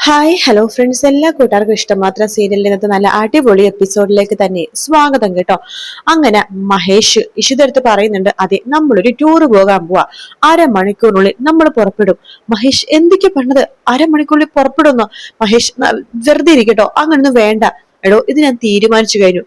Hi hello friends എല്ലാ കൂട്ടുകാർക്കും ഇഷ്ടമാത്ര സീരിയലിൽ ഇന്നത്തെ നല്ല അടിപൊളി എപ്പിസോഡിലേക്ക് തന്നെ സ്വാഗതം കേട്ടോ. അങ്ങനെ മഹേഷ് ഇഷുതെടുത്ത് പറയുന്നുണ്ട് അതെ നമ്മളൊരു ടൂർ പോകാൻ പോവാ. അരമണിക്കൂറിനുള്ളിൽ നമ്മൾ പുറപ്പെടും. മഹേഷ് എന്തൊക്കെ പറഞ്ഞത്? അരമണിക്കൂറിൽ പുറപ്പെടുന്നോ? മഹേഷ് വെറുതെ ഇരിക്കട്ടോ. അങ്ങനൊന്നും വേണ്ട. എടോ ഇത് ഞാൻ തീരുമാനിച്ചു കഴിഞ്ഞു.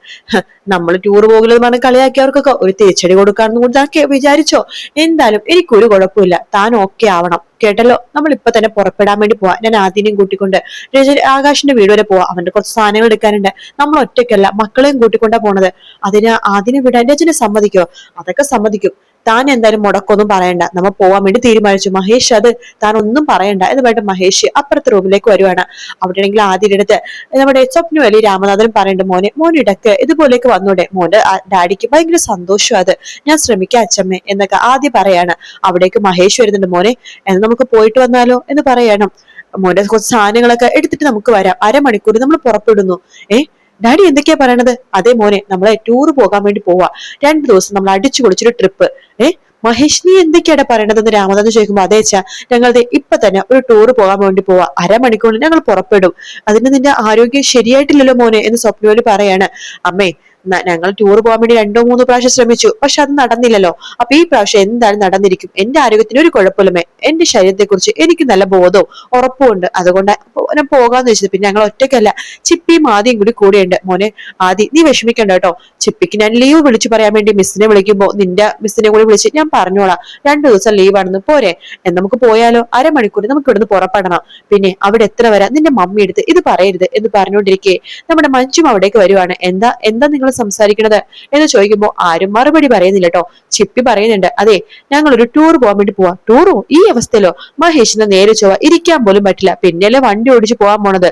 നമ്മൾ ടൂർ പോകില്ലെന്ന് പറഞ്ഞ് കളിയാക്കിയവർക്കൊക്കെ ഒരു തിരിച്ചടി കൊടുക്കാന്ന് കൂടി താൻ വിചാരിച്ചോ? എന്തായാലും എനിക്കൊരു കുഴപ്പമില്ല. താൻ ഓക്കെ ആവണം. കേട്ടല്ലോ? നമ്മൾ ഇപ്പൊ തന്നെ പുറപ്പെടാൻ വേണ്ടി പോവാ. ഞാൻ ആദ്യം കൂട്ടിക്കൊണ്ട് രജ ആകാശിന്റെ വീട് വരെ പോവാ. അവന്റെ കുറച്ച് സാധനങ്ങൾ എടുക്കാനുണ്ട്. നമ്മൾ ഒറ്റയ്ക്കല്ല മക്കളെയും കൂട്ടിക്കൊണ്ടാ പോണത്. അതിന് ആദ്യം വിടാൻ രജനെ സമ്മതിക്കോ? അതൊക്കെ സമ്മതിക്കും. താൻ എന്തായാലും മുടക്കൊന്നും പറയണ്ട. നമ്മ പോവാൻ വേണ്ടി തീരുമാനിച്ചു. മഹേഷ് അത് താൻ ഒന്നും പറയണ്ട. എന്ന് പറഞ്ഞിട്ട് മഹേഷ് അപ്പുറത്തെ റൂമിലേക്ക് വരുവാണ്. അവിടെ ആണെങ്കിൽ ആദ്യം എടുത്ത് നമ്മുടെ സ്വപ്നം അല്ലെ രാമനാഥനും പറയുന്നുണ്ട് മോനെ മോൻ ഇടയ്ക്ക് ഇതുപോലേക്ക് വന്നൂടെ? മോന്റെ ഡാഡിക്ക് ഭയങ്കര സന്തോഷം അത്. ഞാൻ ശ്രമിക്കാം അച്ഛമ്മേ എന്നൊക്കെ ആദ്യം പറയാണ്. അവിടേക്ക് മഹേഷ് വരുന്നുണ്ട് മോനെ എന്ന് നമുക്ക് പോയിട്ട് വന്നാലോ? എന്ന് പറയണം. മോന്റെ കുറച്ച് സാധനങ്ങളൊക്കെ എടുത്തിട്ട് നമുക്ക് വരാം. അരമണിക്കൂർ നമ്മൾ പുറപ്പെടുന്നു. ഏ ഡാഡി എന്തൊക്കെയാ പറയണത്? അതേ മോനെ നമ്മളെ ടൂർ പോകാൻ വേണ്ടി പോവാ. രണ്ടു ദിവസം നമ്മൾ അടിച്ചു പൊളിച്ചൊരു ട്രിപ്പ് ഏ? മഹേഷ് നീ എന്തൊക്കെയാണ് പറയണതെന്ന് രാമനാഥ് ചോദിക്കുമ്പോ അതേ അച്ഛാ ഞങ്ങളുടെ ഇപ്പൊ തന്നെ ഒരു ടൂർ പോകാൻ വേണ്ടി പോവാ. അരമണിക്കൂറിൽ ഞങ്ങൾ പുറപ്പെടും. അതിന് നിന്റെ ആരോഗ്യം ശരിയായിട്ടില്ലല്ലോ മോനെ എന്ന് സ്വപ്നവലി പറയാണ്. അമ്മേ ഞങ്ങൾ ടൂർ പോകാൻ വേണ്ടി രണ്ടോ മൂന്നോ പ്രാവശ്യം ശ്രമിച്ചു. പക്ഷെ അത് നടന്നില്ലല്ലോ. അപ്പൊ ഈ പ്രാവശ്യം എന്താണ് നടന്നിരിക്കും? എന്റെ ആരോഗ്യത്തിന് ഒരു കുഴപ്പമില്ലമേ എന്റെ ശരീരത്തെ കുറിച്ച് എനിക്ക് നല്ല ബോധവും ഉറപ്പുമുണ്ട് അതുകൊണ്ട് ഞാൻ പോകാന്ന് വെച്ചത്. പിന്നെ ഞങ്ങൾ ഒറ്റയ്ക്കല്ല. ചിപ്പിയും ആദ്യം കൂടി കൂടെയുണ്ട്. മോനെ ആദ്യം നീ വിഷമിക്കണ്ട കേട്ടോ. ചിപ്പിക്ക് ഞാൻ ലീവ് വിളിച്ചു പറയാൻ വേണ്ടി മിസ്സിനെ വിളിക്കുമ്പോ നിന്റെ മിസ്സിനെ കൂടി വിളിച്ച് ഞാൻ പറഞ്ഞോളാം. രണ്ടു ദിവസം ലീവ് ആണെന്ന്. പോരെ. നമുക്ക് പോയാലോ? അരമണിക്കൂർ നമുക്ക് ഇവിടുന്ന് പുറപ്പെടണം. പിന്നെ അവിടെ എത്ര വരാം? നിന്റെ മമ്മി എടുത്ത് ഇത് പറയരുത് എന്ന് പറഞ്ഞുകൊണ്ടിരിക്കെ. നമ്മുടെ മഞ്ചും അവിടേക്ക് വരുവാണ്. എന്താ എന്താ നിങ്ങൾ സംസാരിക്കണത്? എന്ന് ചോദിക്കുമ്പോൾ ആരും മറുപടി പറയുന്നില്ല കേട്ടോ ചിപ്പി പറയുന്നുണ്ട് അതെ ഞങ്ങൾ ഒരു ടൂർ പോകാൻ വേണ്ടി പോവാ. ടൂറോ ഈ അവസ്ഥയിലോ? മഹേഷിന് നേരെ ചൊവ്വ ഇരിക്കാൻ പോലും പറ്റില്ല. പിന്നെയല്ലേ വണ്ടി ഓടിച്ചു പോകാൻ പോണത്?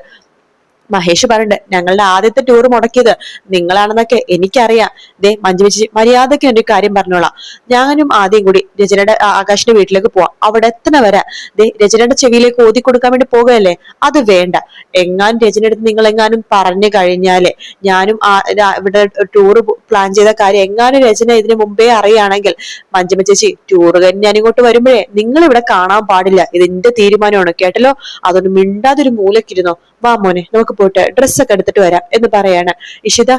മഹേഷ് പറയണ്ട് ഞങ്ങളുടെ ആദ്യത്തെ ടൂർ മുടക്കിയത് നിങ്ങളാണെന്നൊക്കെ എനിക്കറിയാം. ദേ മഞ്ജു മര്യാദയ്ക്ക് എന്റെ കാര്യം പറഞ്ഞോളാം. ഞാനും ആദ്യം കൂടി രചനയുടെ ആകാശിന്റെ വീട്ടിലേക്ക് പോവാം. അവിടെ എത്തണ വരെ ദേ രചനയുടെ ചെവിയിലേക്ക് ഓതി കൊടുക്കാൻ വേണ്ടി പോകുകയല്ലേ? അത് വേണ്ട. എങ്ങാനും രചനയെടുത്ത് നിങ്ങൾ എങ്ങാനും പറഞ്ഞു കഴിഞ്ഞാൽ ഞാനും ഇവിടെ ടൂർ പ്ലാൻ ചെയ്ത കാര്യം എങ്ങാനും രചന ഇതിനു മുമ്പേ അറിയുകയാണെങ്കിൽ മഞ്ജുമ ചേച്ചി ടൂർ കഴിഞ്ഞ് ഞാൻ ഇങ്ങോട്ട് വരുമ്പോഴേ നിങ്ങൾ ഇവിടെ കാണാൻ പാടില്ല. ഇത് എന്റെ തീരുമാനമാണ്. കേട്ടല്ലോ? അതൊന്നും മിണ്ടാതൊരു മൂലക്കിരുന്നോ? വാ മോനെ നമുക്ക് പോയിട്ട് ഡ്രസ്സൊക്കെ എടുത്തിട്ട് വരാം എന്ന് പറയാണ്. ഇഷിത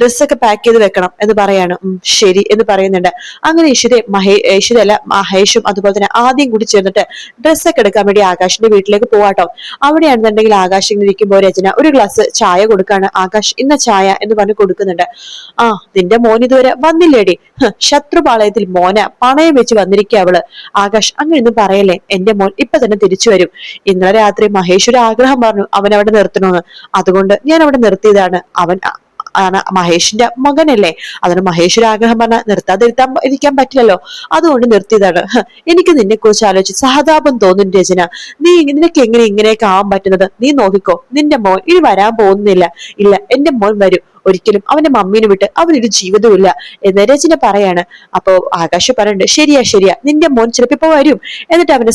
ഡ്രസ്സൊക്കെ പാക്ക് ചെയ്ത് വെക്കണം എന്ന് പറയാണ്. ശരി എന്ന് പറയുന്നുണ്ട്. അങ്ങനെ ഈശ്വര മഹേ ഇഷിതല്ല മഹേഷും അതുപോലെ തന്നെ ആദ്യം കൂടി ചേർന്നിട്ട് ഡ്രസ്സൊക്കെ എടുക്കാൻ വേണ്ടി ആകാശിന്റെ വീട്ടിലേക്ക് പോവാട്ടോ അവിടെയാണെന്നുണ്ടെങ്കിൽ ആകാശ് ഇങ്ങനെ ഇരിക്കുമ്പോൾ രചന ഒരു ഗ്ലാസ് ചായ കൊടുക്കാണ്. ആകാശ് ഇന്ന ചായ എന്ന് പറഞ്ഞ് കൊടുക്കുന്നുണ്ട്. ആ നിന്റെ മോൻ ഇതുവരെ വന്നില്ലേടി? ശത്രുപാളയത്തിൽ മോന പണയം വെച്ച് വന്നിരിക്കുക അവൾ. ആകാശ് അങ്ങനെ ഒന്നും പറയല്ലേ? എന്റെ മോൻ ഇപ്പൊ തന്നെ തിരിച്ചു വരും. ഇന്നലെ രാത്രി മഹേഷ് ഒരു ആഗ്രഹം പറഞ്ഞു അവൻ അവിടെ നിർത്തണമെന്ന് അതുകൊണ്ട് ഞാൻ അവിടെ നിർത്തിയതാണ്. അവൻ ആണ് മഹേഷിന്റെ മകനല്ലേ? അതിന് മഹേഷ് ഒരു ആഗ്രഹം പറഞ്ഞാൽ നിർത്താതിരുത്താൻ ഇരിക്കാൻ പറ്റില്ലല്ലോ. അതുകൊണ്ട് നിർത്തിയതാണ്. എനിക്ക് നിന്നെ കുറിച്ച് ആലോചിച്ച് സഹതാപം തോന്നും രചന. നീ നിനക്ക് എങ്ങനെ ഇങ്ങനെയൊക്കെ ആവാൻ പറ്റുന്നത്? നീ നോക്കിക്കോ. നിന്റെ മോൻ ഇനി വരാൻ പോകുന്നില്ല. ഇല്ല എന്റെ മോൻ വരും. ഒരിക്കലും അവന്റെ മമ്മീനെ വിട്ട് അവനൊരു ജീവിതവും എന്ന് രചന പറയാണ്. അപ്പോ ആകാശ് പറയുന്നുണ്ട് ശരിയാ ശരിയാ. നിന്റെ മോൻ ചിലപ്പോ വരും. എന്നിട്ട് അവന്റെ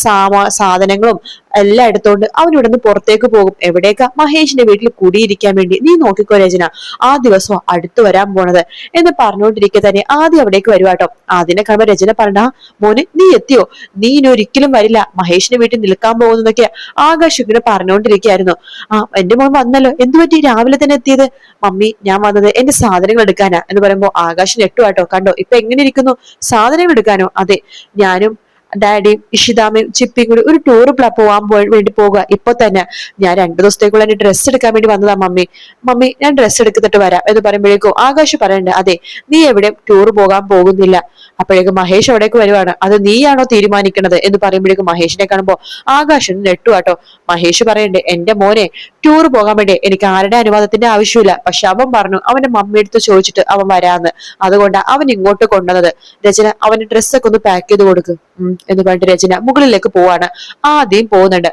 സാധനങ്ങളും എല്ലാം എടുത്തോണ്ട് അവൻ ഇവിടെ നിന്ന് പുറത്തേക്ക് പോകും. എവിടേക്കാ മഹേഷിന്റെ വീട്ടിൽ കുടിയിരിക്കാൻ വേണ്ടി. നീ നോക്കിക്കോ രചന. ആ ദിവസം അടുത്തു വരാൻ പോണത്. എന്ന് പറഞ്ഞുകൊണ്ടിരിക്കെ തന്നെ ആദ്യം അവിടേക്ക് വരുവാട്ടോ ആദ്യനെ കാണുമ്പോ രചന പറഞ്ഞ മോനെ നീ എത്തിയോ? നീ ഇനി ഒരിക്കലും വരില്ല. മഹേഷിന്റെ വീട്ടിൽ നിൽക്കാൻ പോകുന്നതൊക്കെ ആകാശ് ഇങ്ങനെ പറഞ്ഞുകൊണ്ടിരിക്കുകയായിരുന്നു ആ എന്റെ മോൻ വന്നല്ലോ. എന്തു പറ്റി? രാവിലെ തന്നെ എത്തിയത്? മമ്മി ഞാൻ വന്നത് എന്റെ സാധനങ്ങൾ എടുക്കാനാ. എന്ന് പറയുമ്പോ ആകാശ് നെട്ടുവാട്ടോ കണ്ടോ ഇപ്പൊ എങ്ങനെ ഇരിക്കുന്നു? സാധനങ്ങൾ എടുക്കാനോ? അതെ ഞാനും ഡാഡിയും ഇഷിതാമയും ചിപ്പിയും കൂടി ഒരു ടൂർ പോവാൻ വേണ്ടി പോകുക ഇപ്പൊ തന്നെ ഞാൻ രണ്ടു ദിവസത്തേക്കുള്ള എന്റെ ഡ്രസ്സ് എടുക്കാൻ വേണ്ടി വന്നതാ മമ്മി. മമ്മി ഞാൻ ഡ്രസ്സ് എടുത്തിട്ട് വരാം എന്ന് പറയുമ്പോഴേക്കും ആകാശ് പറയണ്ട അതെ നീ എവിടെയും ടൂർ പോകാൻ പോകുന്നില്ല. അപ്പോഴേക്കും മഹേഷ് അവിടേക്ക് വരുവാണ്. അത് നീയാണോ തീരുമാനിക്കണത്? എന്ന് പറയുമ്പോഴേക്കും മഹേഷിനെ കാണുമ്പോ ആകാശ് നെട്ടുവാട്ടോ മഹേഷ് പറയണ്ടേ എന്റെ മോനെ ടൂർ പോകാൻ വേണ്ടി എനിക്ക് ആരുടെ അനുവാദത്തിന്റെ ആവശ്യമില്ല പക്ഷെ അവൻ പറഞ്ഞു അവന്റെ മമ്മി എടുത്ത് ചോദിച്ചിട്ട് അവൻ വരാന്ന് അതുകൊണ്ട് അവൻ ഇങ്ങോട്ട് കൊണ്ടുവന്നത്. രചന അവന്റെ ഡ്രസ്സൊക്കെ ഒന്ന് പാക്ക് ചെയ്ത് കൊടുക്ക്. എന്ന് പറഞ്ഞിട്ട് രചന മുകളിലേക്ക് പോവാണ്. ആദ്യം പോകുന്നുണ്ട്.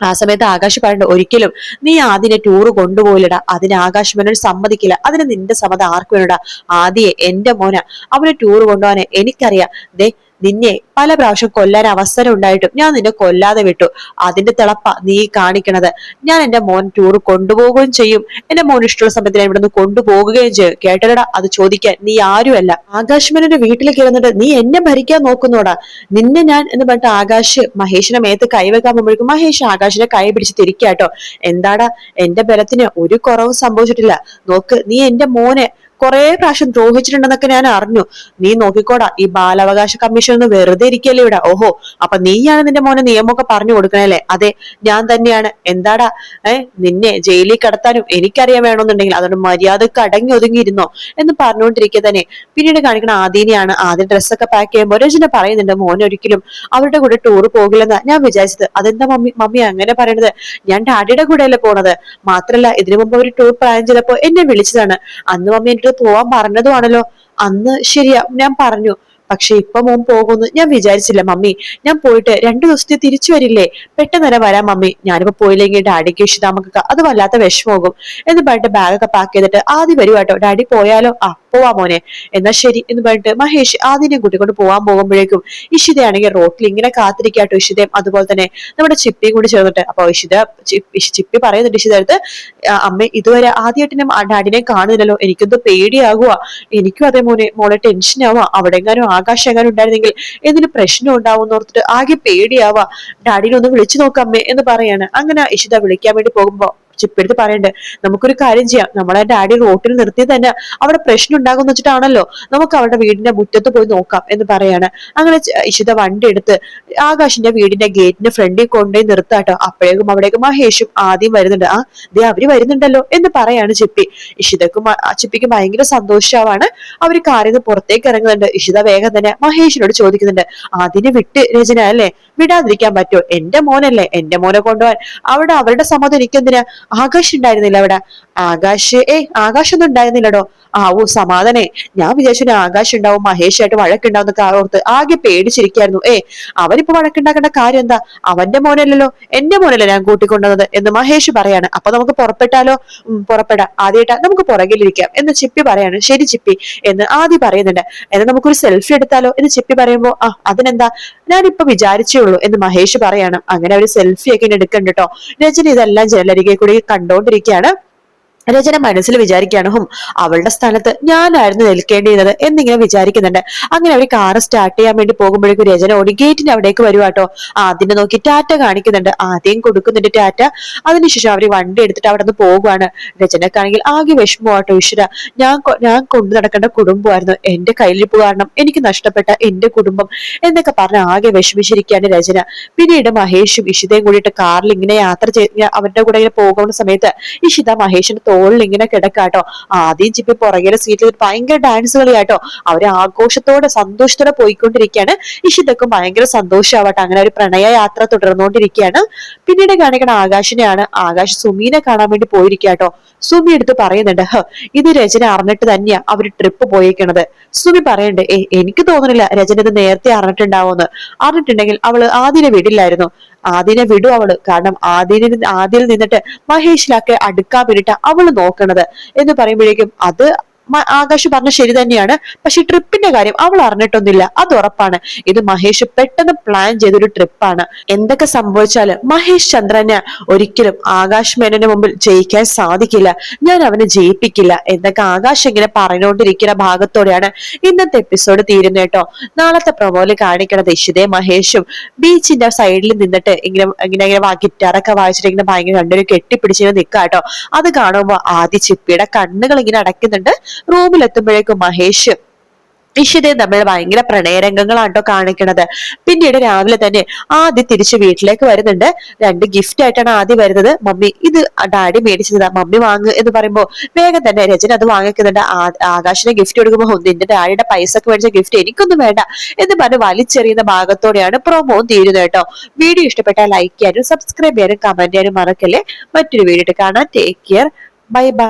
ആ സമയത്ത് ആകാശ് പറയണ്ട ഒരിക്കലും നീ ആദ്യനെ ടൂറ് കൊണ്ടുപോയില്ലടാ. അതിന് ആകാശ് മനോട് സമ്മതിക്കില്ല. അതിന് നിന്റെ സമ്മതം ആർക്കും വേണോടാ? ആദ്യേ എന്റെ മോന. അവനെ ടൂറ് കൊണ്ടുപോകാനെ എനിക്കറിയാം. ദേ നിന്നെ പല പ്രാവശ്യം കൊല്ലാൻ അവസരം ഉണ്ടായിട്ടും ഞാൻ നിന്നെ കൊല്ലാതെ വിട്ടു. അതിന്റെ തിളപ്പ നീ കാണിക്കണത്. ഞാൻ എന്റെ മോൻ ടൂർ കൊണ്ടുപോകുകയും ചെയ്യും. എന്റെ മോൻ ഇഷ്ടമുള്ള സമയത്ത് ഞാൻ ഇവിടുന്ന് കൊണ്ടുപോകുകയും ചെയ്യും. കേട്ടടാ അത് ചോദിക്കാൻ നീ ആരുമല്ല. ആകാശ്മനന്റെ വീട്ടിൽ കിടന്നിട്ട് നീ എന്നെ ഭരിക്കാൻ നോക്കുന്നോടാ. നിന്നെ ഞാൻ എന്ന് പറഞ്ഞിട്ട് ആകാശ് മഹേഷിനെ മേത്ത് കൈവെക്കാൻ പോകുമ്പോഴേക്കും മഹേഷ് ആകാശിനെ കൈ പിടിച്ച് തിരിക്കാട്ടോ. എന്താടാ എന്റെ ബലത്തിന് ഒരു കുറവും സംഭവിച്ചിട്ടില്ല. നോക്ക് നീ എന്റെ മോനെ കുറെ പ്രാവശ്യം ദ്രോഹിച്ചിട്ടുണ്ടെന്നൊക്കെ ഞാൻ അറിഞ്ഞു. നീ നോക്കിക്കോടാ ഈ ബാലാവകാശ കമ്മീഷൻ ഒന്ന് വെറുതെ ഇരിക്കല്ലേ ഇവിടെ? ഓഹോ അപ്പൊ നീയാണ് നിന്റെ മോനെ നിയമമൊക്കെ പറഞ്ഞു കൊടുക്കണല്ലേ? അതെ ഞാൻ തന്നെയാണ്. എന്താടാ? ഏ നിന്നെ ജയിലിൽ കടത്താനും എനിക്കറിയാൻ വേണമെന്നുണ്ടെങ്കിൽ അതുകൊണ്ട് മര്യാദയ്ക്ക് അടങ്ങി ഒതുങ്ങിയിരുന്നോ എന്ന് പറഞ്ഞുകൊണ്ടിരിക്കുക തന്നെ. പിന്നീട് കാണിക്കണ ആദീനെയാണ് ആദ്യം ഡ്രസ്സൊക്കെ പാക്ക് ചെയ്യുമ്പോൾ രചന പറയുന്നുണ്ട് മോൻ ഒരിക്കലും അവരുടെ കൂടെ ടൂർ പോകില്ലെന്ന് ഞാൻ വിചാരിച്ചത്. അതെന്താ മമ്മി മമ്മി അങ്ങനെ പറയണത്? ഞാൻ ഡാഡിയുടെ കൂടെയല്ലേ പോണത്? മാത്രല്ല ഇതിനു മുമ്പ് ഒരു ടൂർ പ്ലാൻ ചെയ്തപ്പോ എന്നെ വിളിച്ചതാണ്. അന്ന് മമ്മി എന്റെ പോവാൻ പറഞ്ഞതുമാണല്ലോ. അന്ന് ശരിയാ ഞാൻ പറഞ്ഞു. പക്ഷെ ഇപ്പൊ മോൻ പോകുന്നു. ഞാൻ വിചാരിച്ചില്ല മമ്മി ഞാൻ പോയിട്ട് രണ്ടു ദിവസത്തെ തിരിച്ചു വരില്ലേ? പെട്ടെന്ന് തന്നെ വരാം മമ്മി. ഞാനിപ്പോ പോയില്ലെങ്കിൽ ഡാഡിക്ക് ഇഷിതാമക്കൊക്കെ അത് വല്ലാത്ത വിഷമമാകും. എന്ന് പറഞ്ഞിട്ട് ബാഗൊക്കെ പാക്ക് ചെയ്തിട്ട് ആദ്യം വരുവാട്ടോ ഡാഡി പോയാലോ? ആ പോവാ മോനെ. എന്നാ ശരി എന്ന് പറഞ്ഞിട്ട് മഹേഷ് ആദ്യം കൂട്ടിക്കൊണ്ട് പോവാൻ പോകുമ്പോഴേക്കും ഇഷിതയാണെങ്കിൽ റോട്ടിൽ ഇങ്ങനെ കാത്തിരിക്കാട്ടോ ഇഷിതയും. അതുപോലെ തന്നെ നമ്മുടെ ചിപ്പിയും കൂടി ചേർന്നിട്ട് അപ്പൊ ഇഷിത ചിപ്പി പറയുന്നുണ്ട് ഇഷിത അടുത്ത് അമ്മ ഇതുവരെ ആദ്യമായിട്ട് ഡാഡിനെ കാണുന്നില്ലല്ലോ. എനിക്കൊന്ന് പേടിയാകുക എനിക്കും അതേ മോനെ മോളെ ടെൻഷൻ ആവുക അവിടെ എങ്ങാനും ആകാശം എങ്ങാനും ഉണ്ടായിരുന്നെങ്കിൽ എന്തിനു പ്രശ്നം ഉണ്ടാവും ഓർത്തിട്ട് ആകെ പേടിയാവുക ഡാഡിനെ ഒന്ന് വിളിച്ചു നോക്കാം അമ്മേ എന്ന് പറയാണ്. അങ്ങനെ ഇഷിത വിളിക്കാൻ വേണ്ടി പോകുമ്പോ ചിപ്പെടുത്ത് പറയണ്ടേ നമുക്കൊരു കാര്യം ചെയ്യാം. നമ്മളെ ഡാഡി റോട്ടിൽ നിർത്തി തന്നെ അവിടെ പ്രശ്നം ഉണ്ടാകും വെച്ചിട്ടാണല്ലോ നമുക്ക് അവരുടെ വീടിന്റെ മുറ്റത്ത് പോയി നോക്കാം എന്ന് പറയാണ്. അങ്ങനെ ഇഷിത വണ്ടി എടുത്ത് ആകാശിന്റെ വീടിന്റെ ഗേറ്റിന്റെ ഫ്രണ്ടിൽ കൊണ്ടുപോയി നിർത്താട്ടോ അപ്പോഴേക്കും അവിടേക്ക് മഹേഷും ആദ്യം വരുന്നുണ്ട്. ആ ദേ അവർ വരുന്നുണ്ടല്ലോ എന്ന് പറയാണ് ചിപ്പി. ഇഷിതക്കും ചിപ്പിക്ക് ഭയങ്കര സന്തോഷമാണ് അവർ കാറിൽ പുറത്തേക്ക് ഇറങ്ങുന്നുണ്ട്. ഇഷിത വേഗം തന്നെ മഹേഷിനോട് ചോദിക്കുന്നുണ്ട് അതിനെ വിട്ട് രചന അല്ലേ? വിടാതിരിക്കാൻ പറ്റുമോ? എന്റെ മോനല്ലേ? എന്റെ മോനെ കൊണ്ടുപോകാൻ അവിടെ അവരുടെ സമ്മതം എനിക്കെന്തിനാ? ആകാശ് ഉണ്ടായിരുന്നില്ല അവിടെ. ആകാശ് ഏ ആകാശൊന്നും ഉണ്ടായിരുന്നില്ലടോ. ആ ഓ സമാധാനെ. ഞാൻ വിചാരിച്ചു ആകാശ് ഉണ്ടാവും മഹേഷായിട്ട് വഴക്കുണ്ടാവും എന്നൊക്കെ ഓർത്ത് ആകെ പേടിച്ചിരിക്കായിരുന്നു. ഏ അവരിപ്പോ വഴക്കുണ്ടാക്കേണ്ട കാര്യം എന്താ? അവന്റെ മോനല്ലല്ലോ എന്റെ മോനല്ലേ ഞാൻ കൂട്ടിക്കൊണ്ടുവന്നത് എന്ന് മഹേഷ് പറയാണ്. അപ്പൊ നമുക്ക് പുറപ്പെട്ടാലോ? പുറപ്പെടാം. ആദ്യമായിട്ടാ നമുക്ക് പുറകിലിരിക്കാം എന്ന് ചിപ്പി പറയാണ്. ശരി ചിപ്പി എന്ന് ആദ്യം പറയുന്നുണ്ട്. എന്നാൽ നമുക്കൊരു സെൽഫി എടുത്താലോ എന്ന് ചിപ്പി പറയുമ്പോ ആ അതിനെന്താ? ഞാനിപ്പോ വിചാരിച്ചേ ഉള്ളൂ എന്ന് മഹേഷ് പറയാണ്. അങ്ങനെ ഒരു സെൽഫി ഒക്കെ എടുക്കണ്ട കേട്ടോ രജനി ഇതെല്ലാം ജനലരികെ കൂടി കണ്ടോണ്ടിരിക്കുകയാണ് രചന മനസ്സിൽ വിചാരിക്കുകയാണ് ഹും അവളുടെ സ്ഥാനത്ത് ഞാനായിരുന്നു നിൽക്കേണ്ടിയിരുന്നത് എന്നിങ്ങനെ വിചാരിക്കുന്നുണ്ട്. അങ്ങനെ അവർ കാറ് സ്റ്റാർട്ട് ചെയ്യാൻ വേണ്ടി പോകുമ്പോഴേക്കും രചന ഓടി ഗേറ്റിന്റെ അവിടേക്ക് വരുവാട്ടോ ആദ്യം നോക്കി ടാറ്റ കാണിക്കുന്നുണ്ട്. ആദ്യം കൊടുക്കുന്നുണ്ട് ടാറ്റ. അതിനുശേഷം അവർ വണ്ടി എടുത്തിട്ട് അവിടെ നിന്ന് പോകുവാണ്. രചനക്കാണെങ്കിൽ ആകെ വിഷമമാട്ടോ ഈശ്വര. ഞാൻ ഞാൻ കൊണ്ടു നടക്കേണ്ട കുടുംബമായിരുന്നു. എന്റെ കയ്യിലിരിപ്പ് കാരണം എനിക്ക് നഷ്ടപ്പെട്ട എന്റെ കുടുംബം എന്നൊക്കെ പറഞ്ഞ് ആകെ വിഷമിച്ചിരിക്കുകയാണ് രചന. പിന്നീട് മഹേഷും ഇഷിതയും കൂടിയിട്ട് കാറിൽ ഇങ്ങനെ യാത്ര ചെയ്ത് അവരുടെ കൂടെ ഇങ്ങനെ പോകുന്ന സമയത്ത് ഇഷിത മഹേഷിന് തോളിൽ ഇങ്ങനെ കിടക്കാട്ടോ. ആദ്യം ചിപ്പി പുറകിലെ സീറ്റിൽ ഭയങ്കര ഡാൻസ് കളിയാട്ടോ. അവർ ആഘോഷത്തോടെ സന്തോഷത്തോടെ പോയിക്കൊണ്ടിരിക്കുകയാണ്. ഇഷിതക്കും ഭയങ്കര സന്തോഷമാവട്ടെ. അങ്ങനെ ഒരു പ്രണയ യാത്ര തുടർന്നുകൊണ്ടിരിക്കുകയാണ്. പിന്നീട് കാണിക്കണ ആകാശിനെയാണ് ആകാശ് സുമീനെ കാണാൻ വേണ്ടി പോയിരിക്കാട്ടോ സുമി എടുത്ത് പറയുന്നുണ്ട് ഇത് രചന അറിഞ്ഞിട്ട് തന്നെയാ അവർ ട്രിപ്പ് പോയേക്കണത്. സുമി പറയണ്ട് എനിക്ക് തോന്നുന്നില്ല രചന ഇത് നേരത്തെ അറിഞ്ഞിട്ടുണ്ടാവുമെന്ന്. അറിഞ്ഞിട്ടുണ്ടെങ്കിൽ അവൾ ആദ്യം വീട്ടിലായിരുന്നു ആദിനെ വിടും അവൾ. കാരണം ആദിന് ആദിൽ നിന്നിട്ട് മഹേഷിലൊക്കെ അടുക്കാൻ വേണ്ടിട്ട് അവൾ നോക്കണത് എന്ന് പറയുമ്പോഴേക്കും അത് ആകാശ് പറഞ്ഞ ശരി തന്നെയാണ്. പക്ഷെ ട്രിപ്പിന്റെ കാര്യം അവൾ അറിഞ്ഞിട്ടൊന്നുമില്ല. അത് ഉറപ്പാണ്. ഇത് മഹേഷ് പെട്ടെന്ന് പ്ലാൻ ചെയ്തൊരു ട്രിപ്പാണ് എന്തൊക്കെ സംഭവിച്ചാലും മഹേഷ് ചന്ദ്രന് ഒരിക്കലും ആകാശ് മേനന്റെ മുമ്പിൽ ജയിക്കാൻ സാധിക്കില്ല. ഞാൻ അവനെ ജയിപ്പിക്കില്ല എന്നൊക്കെ ആകാശ് ഇങ്ങനെ പറഞ്ഞുകൊണ്ടിരിക്കുന്ന ഭാഗത്തോടെയാണ് ഇന്നത്തെ എപ്പിസോഡ് തീരുന്നത് കേട്ടോ. നാളത്തെ പ്രൊമോയിൽ കാണിക്കണത് ഇഷിതേ മഹേഷും ബീച്ചിന്റെ സൈഡിൽ നിന്നിട്ട് ഇങ്ങനെ ഇങ്ങനെ ഇങ്ങനെ ഗിറ്റാറൊക്കെ വായിച്ചിട്ട് ഇങ്ങനെ ഭയങ്കര രണ്ടുപേരും കെട്ടിപ്പിടിച്ചിങ്ങനെ നിൽക്കുക കേട്ടോ. അത് കാണുമ്പോൾ ആദ്യ ചിപ്പിയുടെ കണ്ണുകൾ ഇങ്ങനെ അടയ്ക്കുന്നുണ്ട്. റൂമിലെത്തുമ്പോഴേക്കും മഹേഷ് ഇഷിതയും തമ്മിൽ ഭയങ്കര പ്രണയരംഗങ്ങളാട്ടോ കാണിക്കണത്. പിന്നീട് രാവിലെ തന്നെ ആദ്യം തിരിച്ച് വീട്ടിലേക്ക് വരുന്നുണ്ട്. രണ്ട് ഗിഫ്റ്റ് ആയിട്ടാണ് ആദ്യം വരുന്നത്. മമ്മി ഇത് ഡാഡി മേടിച്ചതാ. മമ്മി വാങ്ങു എന്ന് പറയുമ്പോൾ വേഗം തന്നെ രചന അത് വാങ്ങിക്കുന്നുണ്ട്. ആകാശിനെ ഗിഫ്റ്റ് കൊടുക്കുമ്പോൾ നിന്റെ ഡാഡിയുടെ പൈസ ഒക്കെ മേടിച്ച ഗിഫ്റ്റ് എനിക്കൊന്നും വേണ്ട എന്ന് പറഞ്ഞ് വലിച്ചെറിയുന്ന ഭാഗത്തോടെയാണ് പ്രൊമോ തീരുന്നത് കേട്ടോ. വീഡിയോ ഇഷ്ടപ്പെട്ടാൽ ലൈക്ക് ചെയ്യാനും സബ്സ്ക്രൈബ് ചെയ്യാനും കമന്റ് ചെയ്യാനും മറക്കല്ലേ. മറ്റൊരു വീഡിയോ കാണാൻ ടേക്ക് കെയർ ബൈ ബൈ